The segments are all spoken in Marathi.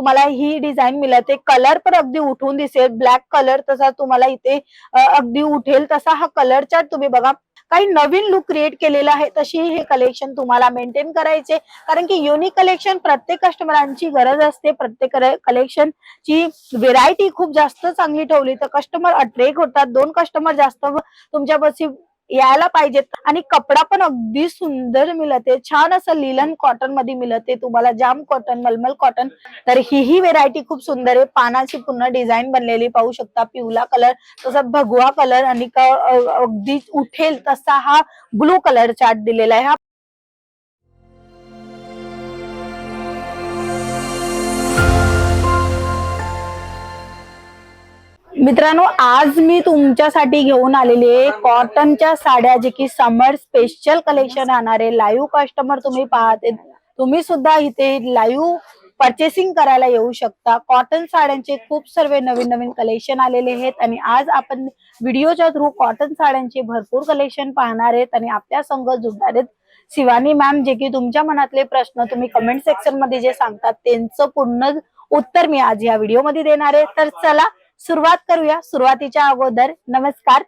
तुम्हाला ही डिझाईन मिळते कलर पण अगदी उठून दिसेल. ब्लॅक कलर तसा तुम्हाला इथे अगदी उठेल. तसा हा कलर चार्ट तुम्ही बघा. काही नवीन लुक क्रिएट केलेला आहे तशी हे कलेक्शन तुम्हाला मेंटेन करायचे. कारण की युनिक कलेक्शन प्रत्येक कस्टमरांची गरज असते. प्रत्येक कलेक्शन ची व्हेरायटी खूप जास्त चांगली ठेवली. तर कस्टमर अट्रॅक्ट होतात. दोन कस्टमर जास्त तुमच्यापाशी यायला पाहिजेत. आणि कपडा पण अगदी सुंदर मिळते. छान असं लिलन कॉटनमध्ये मिळते. तुम्हाला जाम कॉटन मलमल कॉटन तर ही ही व्हेरायटी खूप सुंदर आहे. पानाची पूर्ण डिझाईन बनलेली पाहू शकता. पिवला कलर तसा भगवा कलर आणि क- अगदी उठेल तसा हा ब्लू कलर चार्ट दिलेला आहे. हा मित्रांनो आज मी तुमच्यासाठी घेऊन आलेली आहे कॉटनच्या साड्या जे की समर स्पेशल कलेक्शन राहणार आहे लाईव्ह कस्टमर तुम्ही पाहते तुम्ही सुद्धा इथे लाईव्ह परचेसिंग करायला येऊ शकता. कॉटन साड्यांचे खूप सर्व नवीन नवीन कलेक्शन आलेले आहेत आणि आज आपण व्हिडिओच्या थ्रू कॉटन साड्यांचे भरपूर कलेक्शन पाहणार आहेत आणि आपल्या संघ जुडणार आहेत. शिवानी मॅम जे की तुमच्या मनातले प्रश्न तुम्ही कमेंट सेक्शनमध्ये जे सांगतात त्यांचं पूर्ण उत्तर मी आज या व्हिडिओमध्ये देणार आहे. तर चला सुरुवात करूया सुरुवातीच्या अगोदर. नमस्कार.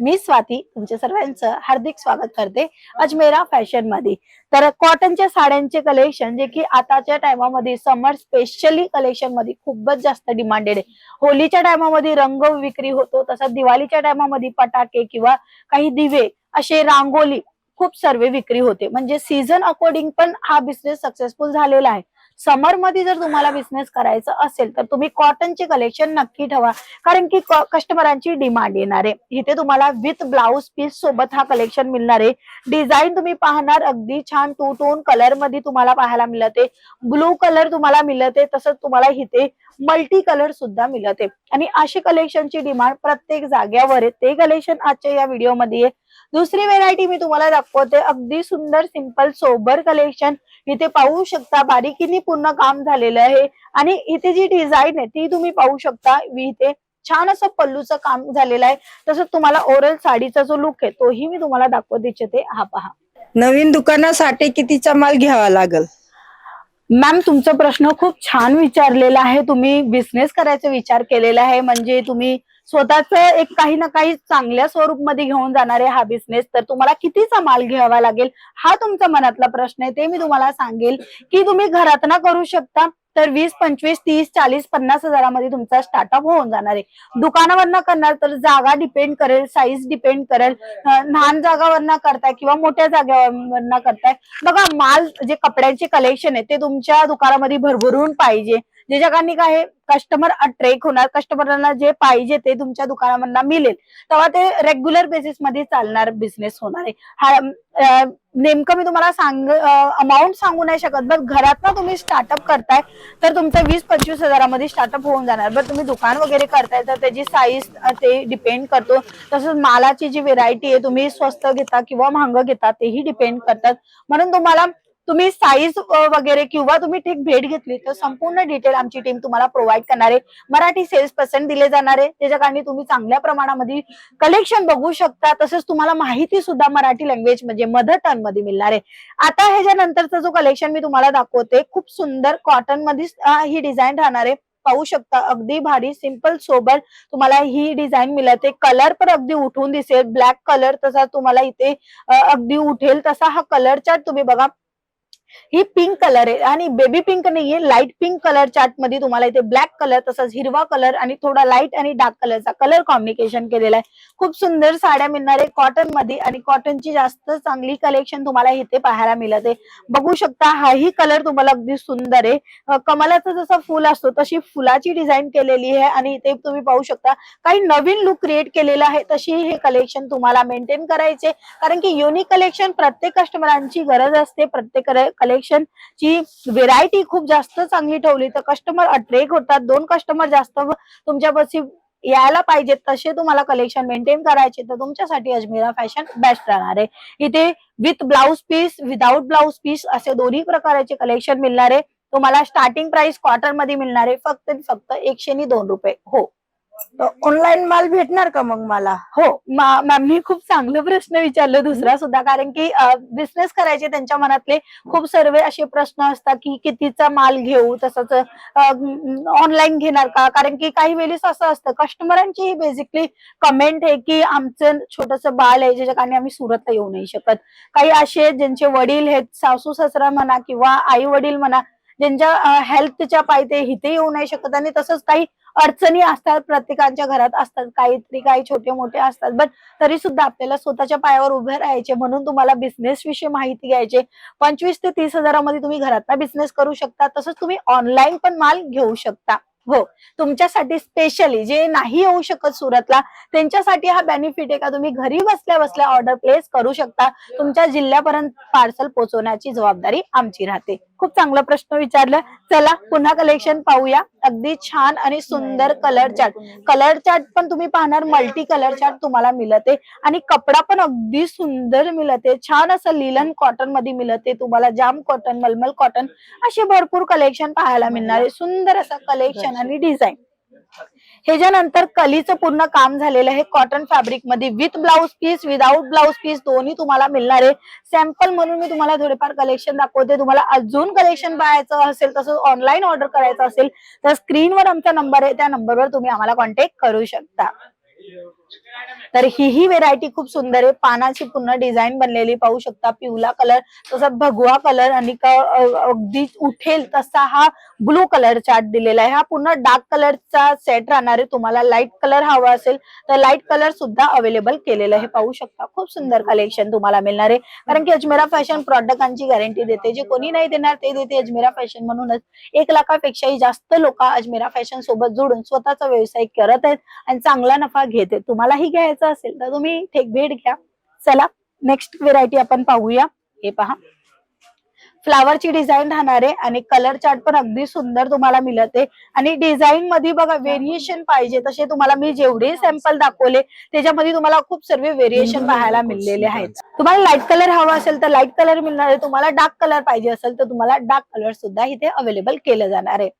मी स्वाती तुमच्या सर्वांचं हार्दिक स्वागत करते अजमेरा फॅशनमध्ये तर कॉटनच्या साड्यांचे कलेक्शन जे की आताच्या टायमामध्ये समर स्पेशली कलेक्शनमध्ये खूपच जास्त डिमांडेड आहे. होलीच्या टायमामध्ये रंग विक्री होतो तसंच दिवाळीच्या टायमामध्ये पटाके किंवा काही दिवे असे रांगोली खूप सर्व विक्री होते. म्हणजे सीझन अकॉर्डिंग पण हा बिझनेस सक्सेसफुल झालेला आहे. समरमध्ये जर तुम्हाला बिझनेस करायचा असेल तर तुम्ही कॉटनचे कलेक्शन नक्की ठेवा. कारण की कस्टमरांची डिमांड येणार आहे. इथे तुम्हाला विथ ब्लाउज पीस सोबत हा कलेक्शन मिळणार आहे. डिझाईन तुम्ही पाहणार अगदी छान टू टोन कलरमध्ये तुम्हाला पाहायला मिळते ब्लू कलर तुम्हाला मिळते तसंच तुम्हाला इथे मल्टी कलर सुद्धा मिळते आणि अशी कलेक्शनची डिमांड प्रत्येक जाग्यावर आहे. ते कलेक्शन आजच्या या व्हिडिओमध्ये आहे. दुसरी व्हेरायटी मी तुम्हाला दाखवते. अगदी सुंदर सिंपल सोबर कलेक्शन इथे पाहू शकता बारीकीने पूर्ण काम झालेलं आहे. आणि इथे जी डिझाईन आहे ती तुम्ही पाहू शकता. वि- इथे छान असं पल्लूचं काम झालेलं आहे. तसंच तुम्हाला ओरल साडीचा जो लुक आहे तोही मी तुम्हाला दाखवत इच्छिते. हा पहा. नवीन दुकानासाठी कितीचा माल घ्यावा लागल? मॅम तुमचा प्रश्न खूप छान विचारलेला आहे. तुम्ही बिझनेस करायचा विचार केलेला आहे. म्हणजे तुम्ही स्वतःच एक काही ना काही चांगल्या स्वरूपमध्ये घेऊन जाणारे हा बिझनेस तर तुम्हाला कितीचा माल घ्यावा लागेल? हा तुमचा मनातला प्रश्न आहे. ते मी तुम्हाला सांगेल की तुम्ही घरातना करू शकता तर वीस पंचवीस तीस चाळीस पन्नास हजारामध्ये तुमचा स्टार्टअप होऊन जाणार आहे. दुकानावरनं करणार तर जागा डिपेंड करेल साईज डिपेंड करेल. लहान जागावरनं करताय किंवा मोठ्या जागेवरनं करताय. बघा माल जे कपड्यांचे कलेक्शन आहे ते तुमच्या दुकानामध्ये भरभरून पाहिजे. ज्याच्या काय कस्टमर अट्रॅक्ट होणार. कस्टमरांना जे पाहिजे ते तुमच्या दुकानामधनं मिळेल. तेव्हा ते रेग्युलर बेसिसमध्ये चालणार बिझनेस होणार आहे. हा नेमकं मी तुम्हाला सांग अमाऊंट सांगू नाही शकत बट घरात तुम्ही स्टार्टअप करताय तर तुमचं वीस पंचवीस हजारामध्ये स्टार्टअप होऊन जाणार. बट तुम्ही दुकान वगैरे करताय तर त्याची साईज ते डिपेंड करतो. तसंच मालाची जी व्हेरायटी आहे तुम्ही स्वस्त घेता किंवा महाग घेता तेही डिपेंड करतात. म्हणून तुम्हाला तुम्ही साईज वगैरे किंवा तुम्ही ठीक भेट घेतली तर संपूर्ण डिटेल आमची टीम तुम्हाला प्रोव्हाइड करणार. आहे मराठी सेल्स पर्सेंट दिले जाणार. आहे त्याच्या कारणे तुम्ही चांगल्या प्रमाणामध्ये कलेक्शन बघू शकता. तसेच तुम्हाला माहिती सुद्धा मराठी लँग्वेज म्हणजे मदर टर्नमध्ये मिळणार आहे. आता ह्याच्यानंतरचा जो कलेक्शन मी तुम्हाला दाखवते खूप सुंदर कॉटनमध्ये ही डिझाईन राहणार आहे. पाहू शकता अगदी भारी सिंपल सोबत तुम्हाला ही डिझाईन मिळते. कलर पण अगदी उठून दिसेल. ब्लॅक कलर तसा तुम्हाला इथे अगदी उठेल. तसा हा कलर चार्ट तुम्ही बघा. ही पिंक कलर आहे. आणि बेबी पिंक नाहीये लाइट पिंक कलर चार्टमध्ये तुम्हाला इथे ब्लॅक कलर तसंच हिरवा कलर आणि थोडा लाइट आणि डार्क कलरचा कलर कॉम्बिनेशन केलेला आहे. खूप सुंदर साड्या मिळणार आहे कॉटनमध्ये आणि कॉटनची जास्त चांगली कलेक्शन तुम्हाला इथे पाहायला मिळत आहे. बघू शकता हाही कलर तुम्हाला अगदी सुंदर आहे. कमलाचा जसा जसं फुल असतो तशी फुलाची डिझाईन केलेली आहे आणि इथे तुम्ही पाहू शकता काही नवीन लुक क्रिएट केलेला आहे तशी हे कलेक्शन तुम्हाला मेंटेन करायचे कारण की युनिक कलेक्शन प्रत्येक कस्टमरांची गरज असते प्रत्येक कलेक्शन ची व्हेरायटी खूप जास्त चांगली ठेवली. तर कस्टमर अट्रॅक्ट होतात. दोन कस्टमर जास्त तुमच्यापाशी यायला पाहिजेत तसे तुम्हाला कलेक्शन मेंटेन करायचे. तर तुमच्यासाठी अजमेरा फॅशन बेस्ट राहणार आहे. इथे with blouse piece without blouse piece असे दोन्ही प्रकारचे कलेक्शन मिळणार आहे. तुम्हाला स्टार्टिंग प्राइस क्वार्टरमध्ये मिळणार आहे. फक्त फक्त एकशे दोन रुपये. हो. ऑनलाईन माल भेटणार का मग मला? हो मॅम मॅमनी खूप चांगलं प्रश्न विचारलं दुसरा सुद्धा कारण की बिझनेस करायचे त्यांच्या मनातले खूप सर्व असे प्रश्न असतात की कितीचा माल घेऊ तसंच ऑनलाईन घेणार का? कारण की काही वेळेस असं असतं कस्टमरांची ही बेसिकली कमेंट आहे की आमचं छोटस बाळ आहे ज्याच्या कारणे आम्ही सुरतला येऊ नाही शकत. काही असे आहेत ज्यांचे वडील आहेत सासू सासरा म्हणा किंवा आई वडील म्हणा ज्यांच्या हेल्थच्या पायते हिते इथे येऊ नाही शकत आणि तसंच काही अडचणी असतात प्रत्येकाच्या घरात असतात. काहीतरी काही छोटे मोठे असतात. बट तरी सुद्धा आपल्याला स्वतःच्या पायावर उभे राहायचे. म्हणून तुम्हाला बिझनेस विषयी माहिती घ्यायची. पंचवीस ते तीस हजारामध्ये तुम्ही घरात बिझनेस करू शकता. तसंच तुम्ही ऑनलाईन पण माल घेऊ शकता. हो. तुमच्यासाठी स्पेशली जे नाही येऊ शकत सुरतला त्यांच्यासाठी हा बेनिफिट आहे का? तुम्ही घरी बसल्या बसल्या ऑर्डर प्लेस करू शकता. तुमच्या जिल्ह्यापर्यंत पार्सल पोहोचवण्याची जबाबदारी आमची राहते. खूप चांगला प्रश्न विचारला. चला पुन्हा कलेक्शन पाहूया. अगदी छान आणि सुंदर कलर चार्ट कलर चार्ट पण तुम्ही पाहणार मल्टी कलर चार्ट तुम्हाला मिळते. आणि कपडा पण अगदी सुंदर मिळते. छान असं लिलन कॉटनमध्ये मिळते तुम्हाला. जाम कॉटन मलमल कॉटन असे भरपूर कलेक्शन पाहायला मिळणार. आहे सुंदर असं कलेक्शन आणि डिझाईन ह्याच्यानंतर कलीचं पूर्ण काम झालेलं आहे cotton फॅब्रिकमध्ये with blouse piece without blouse piece दोन्ही तुम्हाला मिळणार आहे. सॅम्पल म्हणून मी तुम्हाला थोडेफार कलेक्शन दाखवते. तुम्हाला अजून कलेक्शन पाहायचं असेल तसंच ऑनलाईन ऑर्डर करायचं असेल तर स्क्रीनवर आमचा नंबर आहे. त्या नंबरवर तुम्ही आम्हाला कॉन्टॅक्ट करू शकता. तर ही ही व्हेरायटी खूप सुंदर आहे. पानाची पूर्ण डिझाईन बनलेली पाहू शकता. पिवळा कलर तसा भगवा कलर आणि अगदी उठेल तसा हा ब्लू कलर चार्ट दिलेला आहे. हा पूर्ण डार्क कलरचा सेट राहणार आहे. तुम्हाला लाइट कलर हवा असेल तर लाइट कलर सुद्धा अवेलेबल केलेलं आहे. पाहू शकता. खूप सुंदर कलेक्शन तुम्हाला मिळणार आहे. कारण की अजमेरा फॅशन प्रॉडक्टांची गॅरंटी देते. जे कोणी नाही देणार ते देते अजमेरा फॅशन म्हणूनच. एक लाखापेक्षाही जास्त लोक अजमेरा फॅशन सोबत जोडून स्वतःचा व्यवसाय करत आहेत आणि चांगला नफा घेत आहेत. तुम्हालाही घ्यायचं असेल तर तुम्ही ठेक भेट घ्या. चला नेक्स्ट व्हेरायटी आपण पाहूया. हे पहा. फ्लावरची डिझाईन राहणार आहे आणि कलर चार्ट पण अगदी सुंदर तुम्हाला मिळते. आणि डिझाईन मध्ये बघा व्हेरिएशन पाहिजे. तसे तुम्हाला मी जेवढे सॅम्पल दाखवले त्याच्यामध्ये तुम्हाला खूप सर्व व्हेरिएशन पाहायला मिळलेले आहेत. तुम्हाला लाइट कलर हवा असेल तर लाइट कलर मिळणार आहे. तुम्हाला डार्क कलर पाहिजे असेल तर तुम्हाला डार्क कलर सुद्धा इथे अवेलेबल केलं जाणार आहे.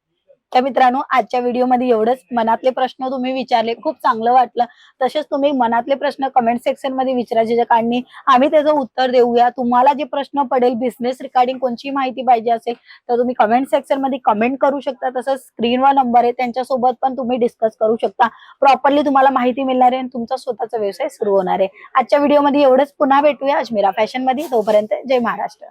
तर मित्रांनो आजच्या व्हिडिओमध्ये एवढंच. मनातले प्रश्न तुम्ही विचारले खूप चांगलं वाटलं. तसेच तुम्ही मनातले प्रश्न कमेंट सेक्शनमध्ये विचारा ज्याच्या आम्ही त्याचं उत्तर देऊया. तुम्हाला जे प्रश्न पडेल बिझनेस रिगार्डिंग कोणची माहिती पाहिजे असेल तर तुम्ही कमेंट सेक्शनमध्ये कमेंट करू शकता. तसंच स्क्रीनवर नंबर आहे त्यांच्यासोबत पण तुम्ही डिस्कस करू शकता. प्रॉपरली तुम्हाला माहिती मिळणार आहे आणि तुमचा स्वतःचा व्यवसाय सुरू होणार आहे. आजच्या व्हिडिओमध्ये एवढंच. पुन्हा भेटूया अजमेरा फॅशनमध्ये तोपर्यंत जय महाराष्ट्र.